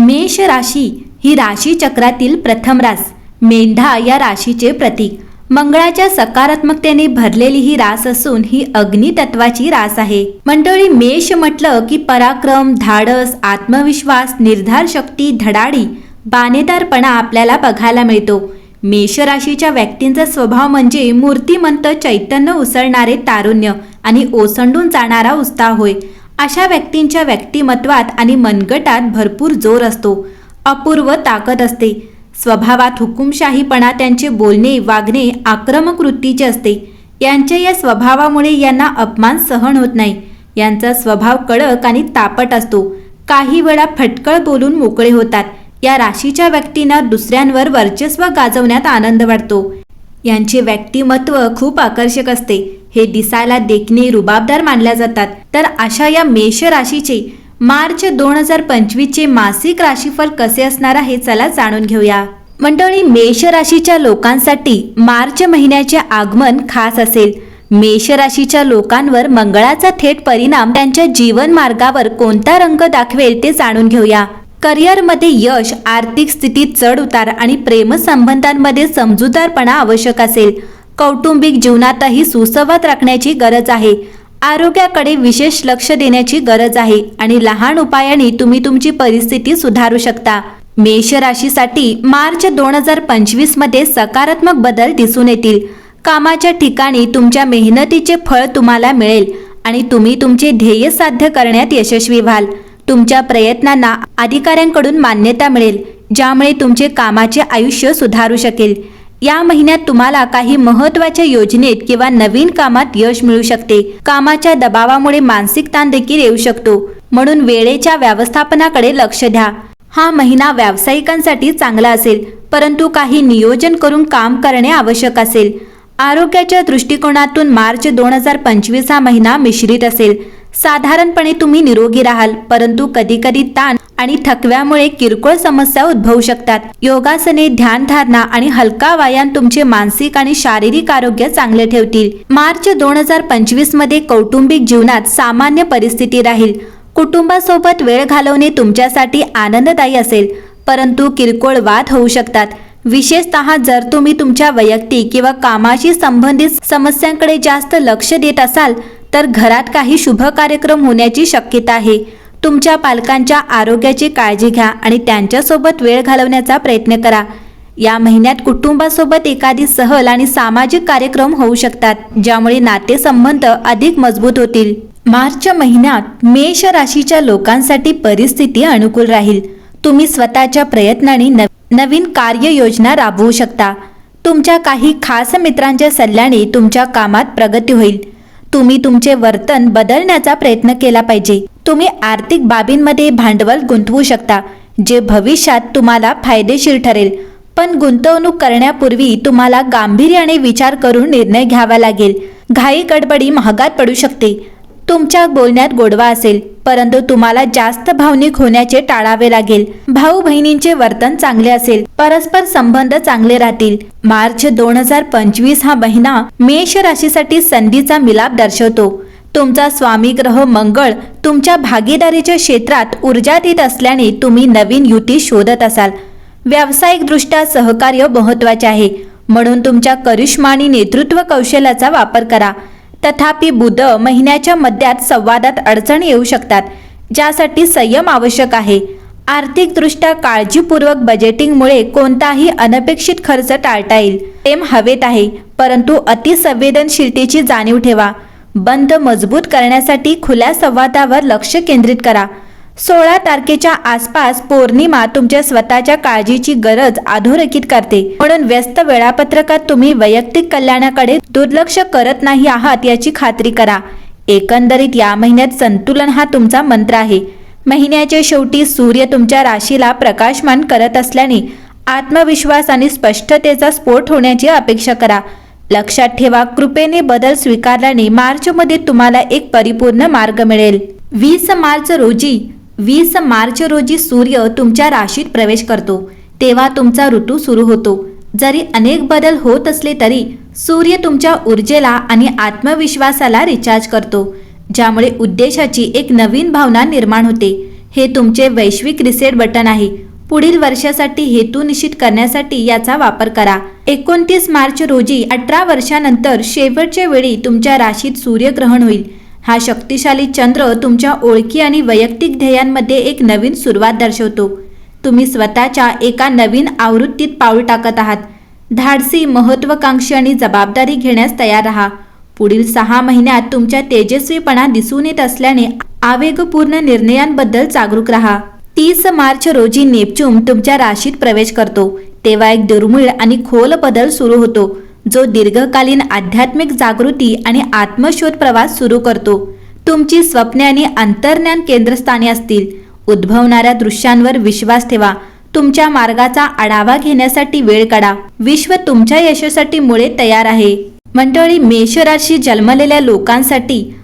मेष राशी ही राशी चक्रातील प्रथम रास. मेंढा या राशीचे प्रतीक. मंगळाच्या सकारात्मकतेने भरलेली ही रास असून ही अग्नितत्वाची रास आहे. मंडळी मेष म्हटलं की पराक्रम धाडस आत्मविश्वास निर्धार शक्ती धडाडी बाणेदारपणा आपल्याला बघायला मिळतो. मेष राशीच्या व्यक्तींचा स्वभाव म्हणजे मूर्तिमंत चैतन्य उसळणारे तारुण्य आणि ओसंडून जाणारा उत्साह होय. अशा व्यक्तींच्या व्यक्तिमत्वात आणि मनगटात भरपूर जोर असतो. अपूर्व ताकद असते. स्वभावात हुकुमशाहीपणा त्यांचे बोलणे वागणे आक्रमक वृत्तीचे असते. यांच्या या स्वभावामुळे यांना अपमान सहन होत नाही. यांचा स्वभाव कडक आणि तापट असतो. काही वेळा फटकळ बोलून मोकळे होतात. या राशीच्या व्यक्तींना दुसऱ्यांवर वर्चस्व गाजवण्यात आनंद वाटतो यांचे व्यक्तिमत्व खूप आकर्षक असते. हे दिसायला देखणे रुबाबदार मानल्या जातात. तर अशा या मेष राशीचे मार्च दोन हजार पंचवीसचे मासिक राशीफल कसे असणार आहे चला जाणून घेऊया. मंडळी मेष राशीच्या लोकांसाठी मार्च महिन्याचे आगमन खास असेल. मेष राशीच्या लोकांवर मंगळाचा थेट परिणाम त्यांच्या जीवन मार्गावर कोणता रंग दाखवेल ते जाणून घेऊया. करिअरमध्ये यश आर्थिक स्थितीत चढ उतार आणि प्रेमसंबंधांमध्ये समजूतदारपणा आवश्यक असेल. कौटुंबिक जीवनातही सुसंवाद राखण्याची गरज आहे. आरोग्याकडे विशेष लक्ष देण्याची गरज आहे आणि लहान उपायाने तुम्ही तुमची परिस्थिती सुधारू शकता. मेष राशीसाठी मार्च दोन हजार पंचवीसमध्ये सकारात्मक बदल दिसून येतील. कामाच्या ठिकाणी तुमच्या मेहनतीचे फळ तुम्हाला मिळेल आणि तुम्ही तुमचे ध्येय साध्य करण्यात यशस्वी व्हाल. तुमच्या प्रयत्नांना अधिकाऱ्यांकडून मान्यता मिळेल ज्यामुळे तुमचे कामाचे आयुष्य सुधारू शकेल. या महिन्यात तुम्हाला काही महत्त्वाच्या योजनेत किंवा नवीन कामात यश मिळू शकते. कामाच्या दबावामुळे मानसिक ताण देखील येऊ शकतो. म्हणून वेळेच्या व्यवस्थापनाकडे लक्ष द्या. हा महिना व्यावसायिकांसाठी चांगला असेल परंतु काही नियोजन करून काम करणे आवश्यक असेल. आरोग्याच्या दृष्टिकोनातून मार्च दोन हजार पंचवीस हा महिना मिश्रित असेल. साधारणपणे तुम्ही निरोगी राहाल परंतु कधीकधी ताण आणि थकव्यामुळे किरकोळ समस्या उद्भवू शकतात. योगासने ध्यानधारणा आणि हलका व्यायाम तुमचे मानसिक आणि शारीरिक आरोग्य चांगले ठेवतील. मार्च दोन हजार पंचवीसमध्ये कौटुंबिक जीवनात सामान्य परिस्थिती राहील. कुटुंबासोबत वेळ घालवणे तुमच्यासाठी आनंददायी असेल परंतु किरकोळ वाद होऊ शकतात. विशेषतः जर तुम्ही तुमच्या वैयक्तिक किंवा कामाशी संबंधित समस्यांकडे जास्त लक्ष देत असाल तर घरात काही शुभ कार्यक्रम होण्याची शक्यता आहे. तुमच्या पालकांच्या आरोग्याची काळजी घ्या आणि त्यांच्यासोबत वेळ घालवण्याचा प्रयत्न करा. या महिन्यात कुटुंबासोबत एखादी सहल आणि सामाजिक कार्यक्रम होऊ शकतात ज्यामुळे नातेसंबंध अधिक मजबूत होतील. मार्च महिन्यात मेष राशीच्या लोकांसाठी परिस्थिती अनुकूल राहील. तुम्ही स्वतःच्या प्रयत्नाने नवीन कार्ययोजना राबवू शकता. तुमच्या काही खास मित्रांच्या सल्ल्याने तुमच्या कामात प्रगती होईल. तुम्ही तुमचे वर्तन बदलण्याचा प्रयत्न केला पाहिजे. तुम्ही आर्थिक बाबींमध्ये भांडवल गुंतवू शकता जे भविष्यात तुम्हाला फायदेशीर ठरेल. पण गुंतवणूक करण्यापूर्वी तुम्हाला गांभीर्याने विचार करून निर्णय घ्यावा लागेल. घाई गडबडी महागात पडू शकते. तुमच्या बोलण्यात गोडवा असेल परंतु तुम्हाला जास्त भावनिक होण्याचे टाळावे लागेल. भाऊ बहिणींचे वर्तन चांगले असेल परस्पर संबंध चांगले राहतील. मार्च दोन हजार पंचवीस हा महिना मेष राशीसाठी संधीचा मिलाप दर्शवतो. तुमचा स्वामी ग्रह मंगळ तुमच्या भागीदारीच्या क्षेत्रात ऊर्जा देत असल्याने तुम्ही नवीन युती शोधत असाल. व्यावसायिकदृष्ट्या सहकार्य महत्त्वाचे आहे. म्हणून तुमच्या करिश्मा आणि नेतृत्व कौशल्याचा वापर करा. तथापि बुध महिन्याच्या मध्यात संवादात अडचणी येऊ शकतात ज्यासाठी संयम आवश्यक आहे. आर्थिकदृष्ट्या काळजीपूर्वक बजेटिंगमुळे कोणताही अनपेक्षित खर्च टाळता येईल. प्रेम हवेत आहे परंतु अतिसंवेदनशीलतेची जाणीव ठेवा. बंद मजबूत करण्यासाठी खुल्या संवादावर लक्ष केंद्रित करा. सोळा तारखेच्या आसपास पौर्णिमा तुमच्या स्वतःच्या काळजीची गरज अधोरेखित करते. म्हणून व्यस्त वेळापत्रकात तुम्ही वैयक्तिक कल्याणाकडे दुर्लक्ष करत नाही आहात याची खात्री करा. एकंदरीत या महिन्यात संतुलन हा तुमचा मंत्र आहे. महिन्याच्या शेवटी सूर्य तुमच्या राशीला प्रकाशमान करत असल्याने आत्मविश्वास आणि स्पष्टतेचा स्फोट होण्याची अपेक्षा करा. लक्षात ठेवा कृपेने बदल स्वीकारल्याने मार्चमध्ये तुम्हाला एक परिपूर्ण मार्ग मिळेल. वीस मार्च रोजी वीस मार्च रोजी सूर्य तुमच्या राशीत प्रवेश करतो. तेव्हा तुमचा ऋतू सुरू होतो. जरी अनेक बदल होत असले तरी सूर्य तुमच्या ऊर्जेला आणि आत्मविश्वासाला रिचार्ज करतो. ज्यामुळे उद्देशाची एक नवीन भावना निर्माण होते. हे तुमचे वैश्विक रिसेट बटन आहे. पुढील वर्षासाठी हेतू निश्चित करण्यासाठी याचा वापर करा. एकोणतीस मार्च रोजी अठरा वर्षानंतर शेवटच्या वेळी तुमच्या राशीत सूर्यग्रहण होईल. हा शक्तिशाली चंद्र तुमच्या ओळखी आणि वैयक्तिक ध्येयांमध्ये एक नवीन सुरुवात दर्शवतो. तुम्ही स्वतःच्या एका नवीन आवृत्तीत पाऊल टाकत आहात. धाडसी महत्वाकांक्षी आणि जबाबदारी घेण्यास तयार राहा. पुढील सहा महिन्यात तुमच्या तेजस्वीपणा दिसून येत असल्याने आवेगपूर्ण निर्णयांबद्दल जागरूक राहा. तीस मार्च रोजी नेपच्यून तुमच्या राशीत प्रवेश करतो. तेव्हा एक दुर्मिळ आणि खोल बदल सुरू होतो. जो दीर्घकालीन आध्यात्मिक जागृती आणि आत्मशोध प्रवास सुरू करतो. तुमची स्वप्ने आणि अंतर्ज्ञान केंद्रस्थानी असतील. उद्भवणाऱ्या दृश्यांवर विश्वास ठेवा. तुमच्या मार्गाचा आढावा घेण्यासाठी वेळ काढा. विश्व तुमच्या यशासाठी मुळे तयार आहे. मंडळी मेष राशी जन्मलेल्या लोकांसाठी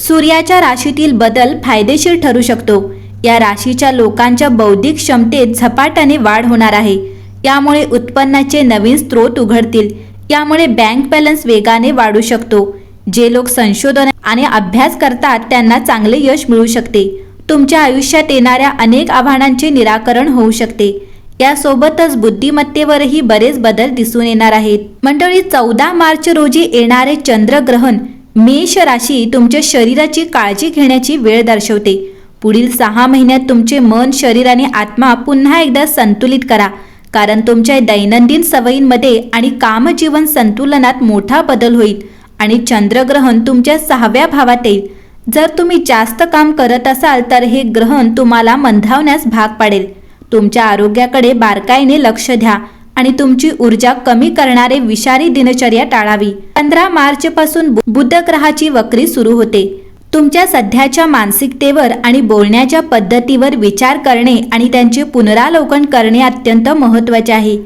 सूर्याच्या राशीतील बदल फायदेशीर ठरू शकतो. या राशीच्या लोकांच्या बौद्धिक क्षमतेत झपाट्याने वाढ होणार आहे. यामुळे उत्पन्नाचे नवीन स्रोत उघडतील. त्यामुळे बँक बॅलन्स वेगाने वाढू शकतो. जे लोक संशोधन आणि अभ्यास करतात त्यांना चांगले यश मिळू शकते. तुमच्या आयुष्यात येणाऱ्या अनेक आव्हानांचे निराकरण होऊ शकते. यासोबतच बुद्धिमत्तेवरही बरेच बदल दिसून येणार आहेत. मंडळी चौदा मार्च रोजी येणारे चंद्रग्रहण मेष राशी तुमच्या शरीराची काळजी घेण्याची वेळ दर्शवते. पुढील सहा महिन्यात तुमचे मन शरीर आणि आत्मा पुन्हा एकदा संतुलित करा. कारण तुमच्या दैनंदिन सवयींमध्ये आणि कामजीवन संतुलनात मोठा बदल होईल आणि चंद्रग्रहण तुमच्या सहाव्या भावात येईल. जर तुम्ही जास्त काम करत असाल तर हे ग्रहण तुम्हाला मंधावण्यास भाग पाडेल. तुमच्या आरोग्याकडे बारकाईने लक्ष द्या आणि तुमची ऊर्जा कमी करणारे विषारी दिनचर्या टाळावी. पंधरा मार्च पासून बुध ग्रहाची वक्री सुरू होते. तुमच्या सध्याच्या मानसिकतेवर आणि बोलण्याच्या पद्धतीवर विचार करणे आणि त्यांचे पुनरावलोकन करणे अत्यंत महत्त्वाचे आहे.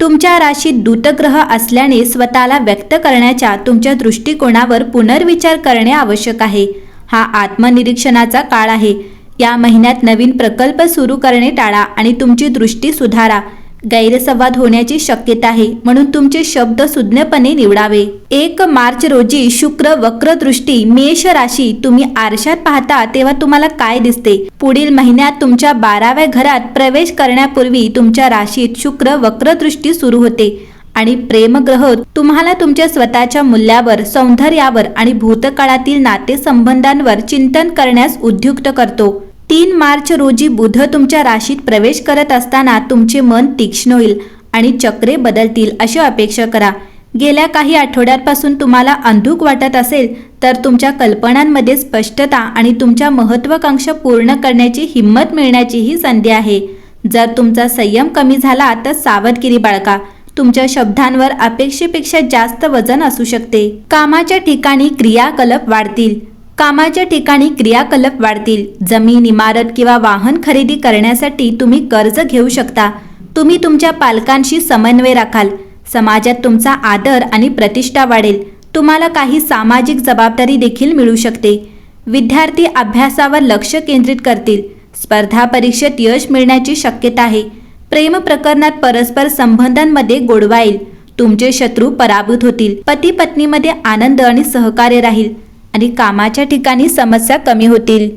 तुमच्या राशीत दूतग्रह असल्याने स्वतःला व्यक्त करण्याच्या तुमच्या दृष्टिकोनावर पुनर्विचार करणे आवश्यक आहे. हा आत्मनिरीक्षणाचा काळ आहे. या महिन्यात नवीन प्रकल्प सुरू करणे टाळा आणि तुमची दृष्टी सुधारा. गैरसंवाद होण्याची शक्यता आहे म्हणून तुमचे शब्द सुज्ञपणे निवडावे. एक मार्च रोजी शुक्र वक्रदृष्टी मेष राशी तुम्ही आरशात पाहता तेव्हा तुम्हाला काय दिसते? पुढील महिन्यात तुमच्या बाराव्या घरात प्रवेश करण्यापूर्वी तुमच्या राशीत शुक्र वक्रदृष्टी सुरू होते आणि प्रेमग्रह तुम्हाला तुमच्या स्वतःच्या मूल्यावर सौंदर्यावर आणि भूतकाळातील नातेसंबंधांवर चिंतन करण्यास उद्युक्त करतो. तीन मार्च रोजी बुध तुमच्या राशीत प्रवेश करत असताना तुमचे मन तीक्ष्ण होईल आणि चक्रे बदलतील अशी अपेक्षा करा. गेल्या काही आठवड्यांपासून तुम्हाला अंधुक वाटत असेल तर तुमच्या कल्पनांमध्ये स्पष्टता आणि तुमच्या महत्वाकांक्षा पूर्ण करण्याची हिंमत मिळण्याची ही संधी आहे. जर तुमचा संयम कमी झाला तर सावधगिरी बाळगा. तुमच्या शब्दांवर अपेक्षेपेक्षा जास्त वजन असू शकते. कामाच्या ठिकाणी क्रियाकलप वाढतील. कामाच्या ठिकाणी क्रियाकलाप वाढतील. जमीन इमारत किंवा वाहन खरेदी करण्यासाठी तुम्ही कर्ज घेऊ शकता. तुम्ही तुमच्या पालकांशी समन्वय राखाल. समाजात तुमचा आदर आणि प्रतिष्ठा वाढेल. तुम्हाला काही सामाजिक जबाबदारी देखील मिळू शकते. विद्यार्थी अभ्यासावर लक्ष केंद्रित करतील. स्पर्धा परीक्षेत यश मिळण्याची शक्यता आहे. प्रेम प्रकरणात परस्पर संबंधांमध्ये गोडवा येईल. तुमचे शत्रू पराभूत होतील. पती पत्नीमध्ये आनंद आणि सहकार्य राहील. आणि कामाच्या ठिकाणी समस्या कमी होतील.